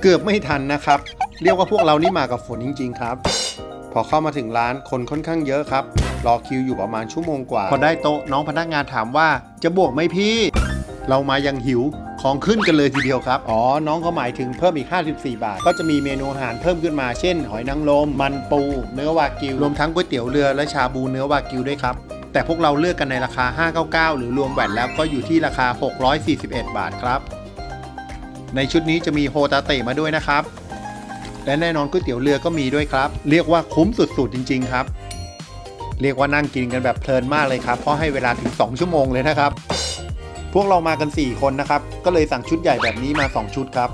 เกือบไม่ทันนะครับ เรียกว่าพวกเรานี่มากับฝนจริง ๆ ครับ พอเข้ามาถึงร้านคนค่อนข้างเยอะครับ รอคิวอยู่ประมาณชั่วโมงกว่า พอได้โต๊ะน้องพนักงานถามว่าจะบวกไหมพี่ เรามายังหิวของขึ้นกันเลยทีเดียวครับ อ๋อ น้องเขาหมายถึงเพิ่มอีก 54 บาท ก็จะมีเมนูอาหารเพิ่มขึ้นมาเช่น หอยนางรมมันปู เนื้อวากิว รวมทั้งก๋วยเตี๋ยวเรือและชาบูเนื้อวากิวด้วยครับ แต่พวกเราเลือกกันในราคา 599 หรือรวมแวตแล้วก็อยู่ที่ราคา 641 บาทครับ ในชุดนี้จะมีโฮตาเตะมาด้วยนะครับ และแน่นอนก๋วยเตี๋ยวเรือก็มีด้วยครับ เรียกว่าคุ้มสุดๆจริง ๆ ครับ เรียกว่านั่งกินกันแบบเพลินมากเลยครับ เพราะให้เวลาถึง 2 ชั่วโมงเลยนะครับ พวกเรามากัน 4 คนนะครับ ก็เลยสั่งชุดใหญ่แบบนี้มา 2 ชุดครับ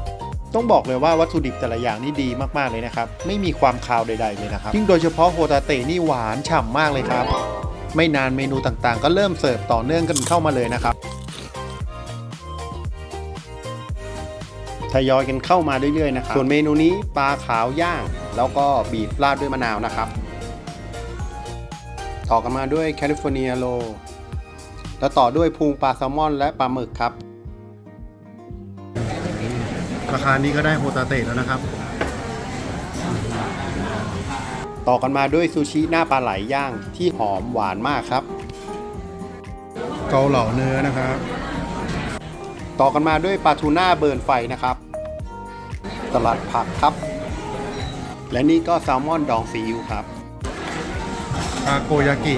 ต้องบอกเลยว่าวัตถุดิบแต่ละอย่างนี่ดีมากๆเลยนะครับ ไม่มีความคาวใด ๆ เลยนะครับยิ่งโดยเฉพาะโฮตาเตะนี่หวานฉ่ำมากเลยครับ ไม่นานเมนูต่างๆ ก็เริ่มเสิร์ฟต่อเนื่องกันเข้ามาเลยนะครับ ทยอยกันเข้ามาเรื่อยๆนะครับส่วนเมนูนี้ปลาขาวย่าง แล้วก็บีบราดด้วยมะนาวนะครับ ต่อกันมาด้วยแคลิฟอร์เนียโลแล้วต่อด้วยพุงปลาแซลมอน และปลาหมึกครับ ราคานี้ก็ได้โฮตาเตะแล้วนะครับ ต่อกันมาด้วยซูชิหน้าปลาไหลย่างที่หอมหวานมากครับ เกาเหลาเนื้อนะครับ ต่อกันมาด้วยปลาทูน่าเบิร์นไฟนะครับ สลัดผักครับ และนี่ก็แซลมอนดองซีอิ๊วครับทาโกยากิ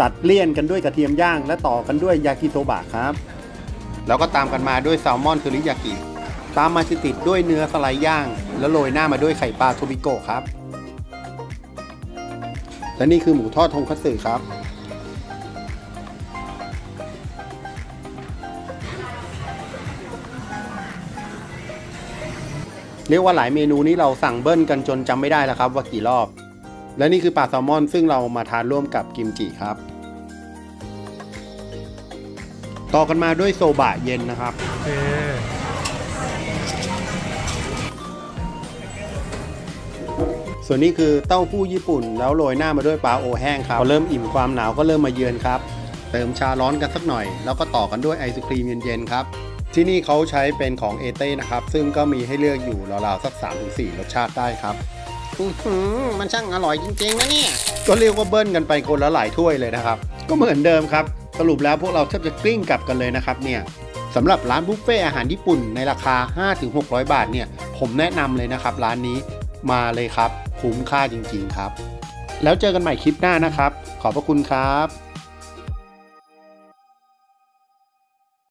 ตัดเลี่ยนกันด้วยกระเทียมย่าง และต่อกันด้วยยากิโซบะครับ แล้วก็ตามกันมาด้วยแซลมอนเทริยากิ ตามมาติดๆด้วยเนื้อสไลด์ย่าง แล้วโรยหน้ามาด้วยไข่ปลาโทบิโกะครับ และนี่คือหมูทอดทงคัตสึครับ เรียกว่าหลายเมนูนี้เราสั่งเบิ้ลกันจนจำไม่ได้แล้วครับ ว่ากี่รอบ และนี่คือปลาแซลมอนซึ่งเรามาทานร่วมกับกิมจิครับ ต่อกันมาด้วยโซบะเย็นนะครับส่วนนี้คือเต้าหู้ญี่ปุ่น แล้วโรยหน้ามาด้วยปลาโอแห้งครับพอเริ่มอิ่มความหนาวก็เริ่มมาเยือนครับ เติมชาร้อนกันสักหน่อย แล้วก็ต่อกันด้วยไอศครีมเย็นๆครับ ที่นี่เขาใช้เป็นของเอเต้นะครับ ซึ่งก็มีให้เลือกอยู่ราวๆสัก 3-4 รสชาติได้ครับอื้อหือมันช่างอร่อยจริงๆนะเนี่ย ก็เรียกว่าเบิ้ลกันไปคนละหลายถ้วยเลยนะครับ ก็เหมือนเดิมครับ สรุปแล้วพวกเราแทบจะกลิ้งกลับกันเลยนะครับเนี่ยสำหรับร้านบุฟเฟ่อาหารญี่ปุ่นในราคา 5-600 บาทเนี่ย ผมแนะนำเลยนะครับ ร้านนี้มาเลยครับ คุ้มค่าจริงๆครับ แล้วเจอกันใหม่คลิปหน้านะครับ ขอบพระคุณครับ